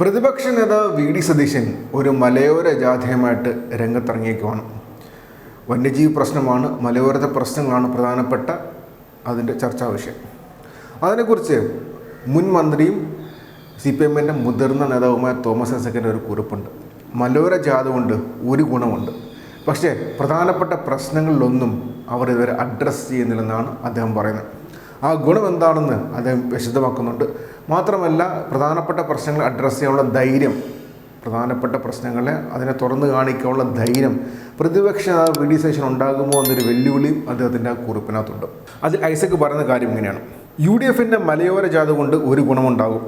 പ്രതിപക്ഷ നേതാവ് V D Satheesan ഒരു മലയോര ജാഥയുമായിട്ട് രംഗത്തിറങ്ങിയേക്കുവാണ്. വന്യജീവി പ്രശ്നമാണ് മലയോരത്തെ പ്രശ്നങ്ങളാണ് പ്രധാനപ്പെട്ട അതിന്റെ ചർച്ചാ വിഷയം. അതിനെക്കുറിച്ച് മുൻ മന്ത്രിയും സി പി എമ്മിന്റെ മുതിർന്ന നേതാവുമായ തോമസ് ഐസക്കിന്റെ ഒരു കുറിപ്പുണ്ട്. മലയോര ജാഥ കൊണ്ട് ഒരു ഗുണമുണ്ട്. പക്ഷേ പ്രധാനപ്പെട്ട പ്രശ്നങ്ങളിലൊന്നും അവർ ഇതുവരെ അഡ്രസ്സ് ചെയ്യുന്നില്ലെന്നാണ് അദ്ദേഹം പറയുന്നത്. ആ ഗുണം എന്താണെന്ന് അദ്ദേഹം വിശദമാക്കുന്നുണ്ട്. മാത്രമല്ല പ്രധാനപ്പെട്ട പ്രശ്നങ്ങൾ അഡ്രസ്സ് ചെയ്യാനുള്ള ധൈര്യം പ്രധാനപ്പെട്ട പ്രശ്നങ്ങളെ അതിനെ തുറന്നു കാണിക്കാനുള്ള ധൈര്യം പ്രതിപക്ഷ വി ഡി സേഷൻ ഉണ്ടാകുമോ എന്നൊരു വെല്ലുവിളിയും അദ്ദേഹത്തിന്റെ ആ കുറിപ്പിനകത്തുണ്ട്. അതിൽ ഐസക് പറയുന്ന കാര്യം ഇങ്ങനെയാണ്. യു ഡി എഫിന്റെ മലയോര ജാഥ കൊണ്ട് ഒരു ഗുണമുണ്ടാകും.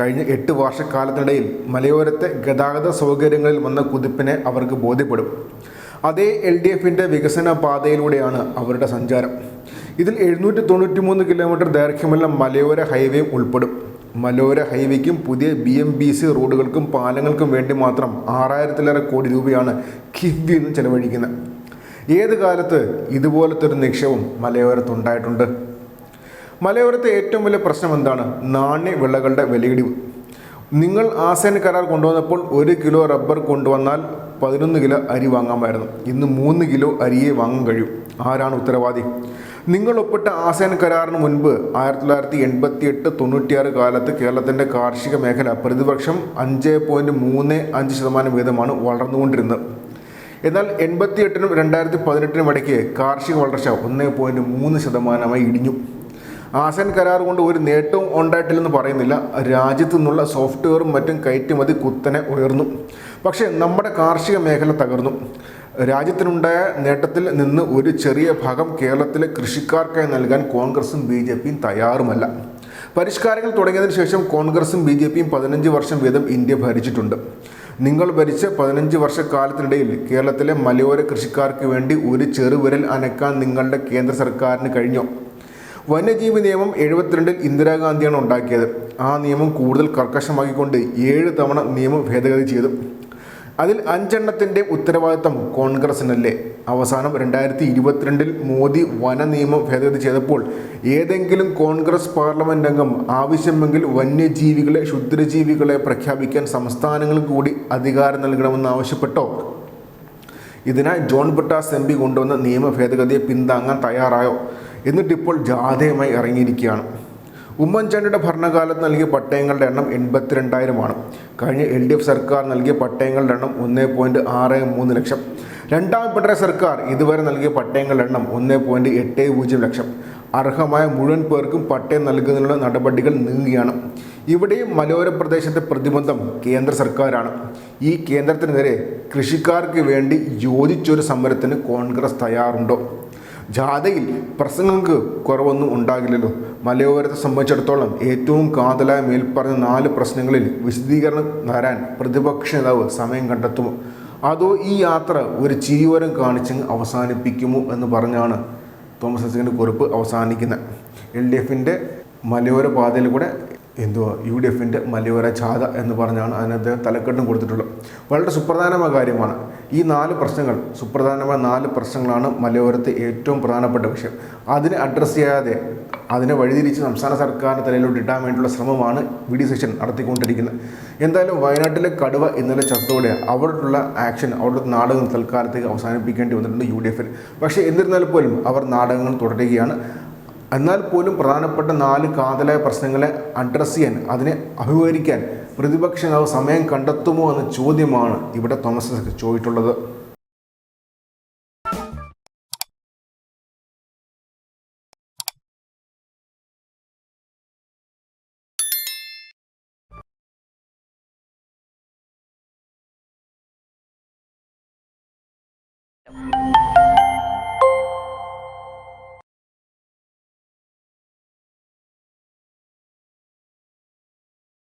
കഴിഞ്ഞ എട്ട് വർഷക്കാലത്തിനിടയിൽ മലയോരത്തെ ഗതാഗത സൗകര്യങ്ങളിൽ വന്ന കുതിപ്പിനെ അവർക്ക് ബോധ്യപ്പെടും. അതേ എൽ ഡി എഫിന്റെ വികസന പാതയിലൂടെയാണ് അവരുടെ സഞ്ചാരം. ഇതിൽ എഴുന്നൂറ്റി തൊണ്ണൂറ്റി മൂന്ന് കിലോമീറ്റർ ദൈർഘ്യമുള്ള മലയോര ഹൈവേയും ഉൾപ്പെടും. മലയോര ഹൈവേക്കും പുതിയ ബി എം ബി സി റോഡുകൾക്കും പാലങ്ങൾക്കും വേണ്ടി മാത്രം ആറായിരത്തിലേറെ കോടി രൂപയാണ് കിഫ്ബി എന്ന് ചെലവഴിക്കുന്നത്. ഏത് കാലത്ത് ഇതുപോലത്തെ ഒരു നിക്ഷേപം മലയോരത്തുണ്ടായിട്ടുണ്ട് മലയോരത്തെ ഏറ്റവും വലിയ പ്രശ്നം എന്താണ്? നാണ്യ വിളകളുടെ വിലയിടിവ്. നിങ്ങൾ ആസേൻ കരാർ കൊണ്ടുവന്നപ്പോൾ ഒരു കിലോ റബ്ബർ കൊണ്ടുവന്നാൽ പതിനൊന്ന് കിലോ അരി വാങ്ങാമായിരുന്നു. ഇന്ന് മൂന്ന് കിലോ അരിയെ വാങ്ങാൻ കഴിയും. ആരാണ് ഉത്തരവാദി? നിങ്ങൾ ഒപ്പിട്ട ആസേൻ കരാറിന് മുൻപ് ആയിരത്തി തൊള്ളായിരത്തി എൺപത്തി എട്ട് തൊണ്ണൂറ്റിയാറ് കാലത്ത് കേരളത്തിന്റെ കാർഷിക മേഖല പ്രതിവർഷം അഞ്ച് പോയിന്റ് മൂന്ന് അഞ്ച് ശതമാനം വീതമാണ് വളർന്നുകൊണ്ടിരുന്നത്. എന്നാൽ എൺപത്തി എട്ടിനും രണ്ടായിരത്തി പതിനെട്ടിനും ഇടയ്ക്ക് കാർഷിക വളർച്ച ഒന്ന് പോയിന്റ് മൂന്ന് ശതമാനമായി ഇടിഞ്ഞു. ആസൻ കരാർ കൊണ്ട് ഒരു നേട്ടവും ഉണ്ടായിട്ടില്ലെന്ന് പറയുന്നില്ല. രാജ്യത്തു നിന്നുള്ള സോഫ്റ്റ്വെയറും മറ്റും കയറ്റുമതി കുത്തനെ ഉയർന്നു. പക്ഷേ നമ്മുടെ കാർഷിക മേഖല തകർന്നു. രാജ്യത്തിനുണ്ടായ നേട്ടത്തിൽ നിന്ന് ഒരു ചെറിയ ഭാഗം കേരളത്തിലെ കൃഷിക്കാർക്കായി നൽകാൻ കോൺഗ്രസും ബി ജെ പിയും തയ്യാറുമല്ല. പരിഷ്കാരങ്ങൾ തുടങ്ങിയതിന് ശേഷം കോൺഗ്രസും ബി ജെ പിയും പതിനഞ്ച് വർഷം വീതം ഇന്ത്യ ഭരിച്ചിട്ടുണ്ട്. നിങ്ങൾ ഭരിച്ച പതിനഞ്ച് വർഷക്കാലത്തിനിടയിൽ കേരളത്തിലെ മലയോര കൃഷിക്കാർക്ക് വേണ്ടി ഒരു ചെറുവിരൽ അനക്കാൻ നിങ്ങളുടെ കേന്ദ്ര സർക്കാരിന് കഴിഞ്ഞോ? വന്യജീവി നിയമം എഴുപത്തിരണ്ടിൽ ഇന്ദിരാഗാന്ധിയാണ് ഉണ്ടാക്കിയത്. ആ നിയമം കൂടുതൽ കർക്കശമാക്കിക്കൊണ്ട് ഏഴ് തവണ നിയമം ഭേദഗതി ചെയ്തു. അതിൽ അഞ്ചെണ്ണത്തിന്റെ ഉത്തരവാദിത്തം കോൺഗ്രസിനല്ലേ. അവസാനം രണ്ടായിരത്തി ഇരുപത്തിരണ്ടിൽ മോദി വന നിയമം ഭേദഗതി ചെയ്തപ്പോൾ ഏതെങ്കിലും കോൺഗ്രസ് പാർലമെന്റ് അംഗം ആവശ്യമെങ്കിൽ വന്യജീവികളെ ക്ഷുദ്രജീവികളെ പ്രഖ്യാപിക്കാൻ സംസ്ഥാനങ്ങൾക്ക് കൂടി അധികാരം നൽകണമെന്ന് ആവശ്യപ്പെട്ടോ? ഇതിനായി ജോൺ ബ്രിട്ടാസ് എം പി കൊണ്ടുവന്ന നിയമ ഭേദഗതിയെ പിന്താങ്ങാൻ തയ്യാറായോ? എന്നിട്ടിപ്പോൾ ജാഥയുമായി ഇറങ്ങിയിരിക്കുകയാണ്. ഉമ്മൻചാണ്ടിയുടെ ഭരണകാലത്ത് നൽകിയ പട്ടയങ്ങളുടെ എണ്ണം എൺപത്തിരണ്ടായിരമാണ്. കഴിഞ്ഞ എൽ ഡി എഫ് സർക്കാർ നൽകിയ പട്ടയങ്ങളുടെ എണ്ണം ഒന്നേ പോയിന്റ് ആറ് മൂന്ന് ലക്ഷം. രണ്ടാം പിണറായി സർക്കാർ ഇതുവരെ നൽകിയ പട്ടയങ്ങളുടെ എണ്ണം ഒന്നേ പോയിന്റ് എട്ട് പൂജ്യം ലക്ഷം. അർഹമായ മുഴുവൻ പേർക്കും പട്ടയം നൽകുന്നതിനുള്ള നടപടികൾ നീങ്ങുകയാണ്. ഇവിടെയും മലയോര പ്രദേശത്തെ പ്രതിബന്ധം കേന്ദ്ര സർക്കാരാണ്. ഈ കേന്ദ്രത്തിനെതിരെ കൃഷിക്കാർക്ക് വേണ്ടി യോജിച്ചൊരു സമരത്തിന് കോൺഗ്രസ് തയ്യാറുണ്ടോ? ജാഥയിൽ പ്രസംഗങ്ങൾക്ക് കുറവൊന്നും ഉണ്ടാകില്ലല്ലോ. മലയോരത്തെ സംബന്ധിച്ചിടത്തോളം ഏറ്റവും കാതലായ മേൽപ്പറഞ്ഞ നാല് പ്രശ്നങ്ങളിൽ വിശദീകരണം തരാൻ പ്രതിപക്ഷ നേതാവ് സമയം കണ്ടെത്തുമോ? അതോ ഈ യാത്ര ഒരു ചിരിവരം കാണിച്ച് അവസാനിപ്പിക്കുമോ എന്ന് പറഞ്ഞാണ് തോമസ് ഐസക്കിന്റെ കുറിപ്പ് അവസാനിക്കുന്നത്. എൽ ഡി എഫിന്റെ മലയോര പാതയിൽ കൂടെ എന്തുവാ? യു ഡി എഫിന്റെ മലയോര ചാത എന്ന് പറഞ്ഞാണ് അതിനകത്ത് തലക്കെട്ടും കൊടുത്തിട്ടുള്ളത്. വളരെ സുപ്രധാനമായ കാര്യമാണ്. ഈ നാല് പ്രശ്നങ്ങൾ സുപ്രധാനമായ നാല് പ്രശ്നങ്ങളാണ് മലയോരത്തെ ഏറ്റവും പ്രധാനപ്പെട്ട വിഷയം. അതിനെ അഡ്രസ്സ് ചെയ്യാതെ അതിനെ വഴിതിരിച്ച് സംസ്ഥാന സർക്കാരിന്റെ തലയിലോട്ട് ഇടാൻ വേണ്ടിയുള്ള ശ്രമമാണ് വി ഡി സെഷൻ നടത്തിക്കൊണ്ടിരിക്കുന്നത്. എന്തായാലും വയനാട്ടിലെ കടുവ ഇന്നലെ ചത്തോടെ അവിടെയുള്ള ആക്ഷൻ അവിടുത്തെ നാടകം തൽക്കാലത്തേക്ക് അവസാനിപ്പിക്കേണ്ടി വന്നിട്ടുണ്ട് യു ഡി എഫിൽ. പക്ഷേ എന്നിരുന്നാൽ പോലും അവർ നാടകങ്ങൾ തുടരുകയാണ്. എന്നാൽ പോലും പ്രധാനപ്പെട്ട നാല് കാതലായ പ്രശ്നങ്ങളെ അഡ്രസ്സ് ചെയ്യാൻ അതിനെ അഭിമുഖീകരിക്കാൻ പ്രതിപക്ഷ നേതാവ് സമയം കണ്ടെത്തുമോ എന്ന ചോദ്യമാണ് ഇവിടെ തോമസ് ചോദിച്ചിട്ടുള്ളത്.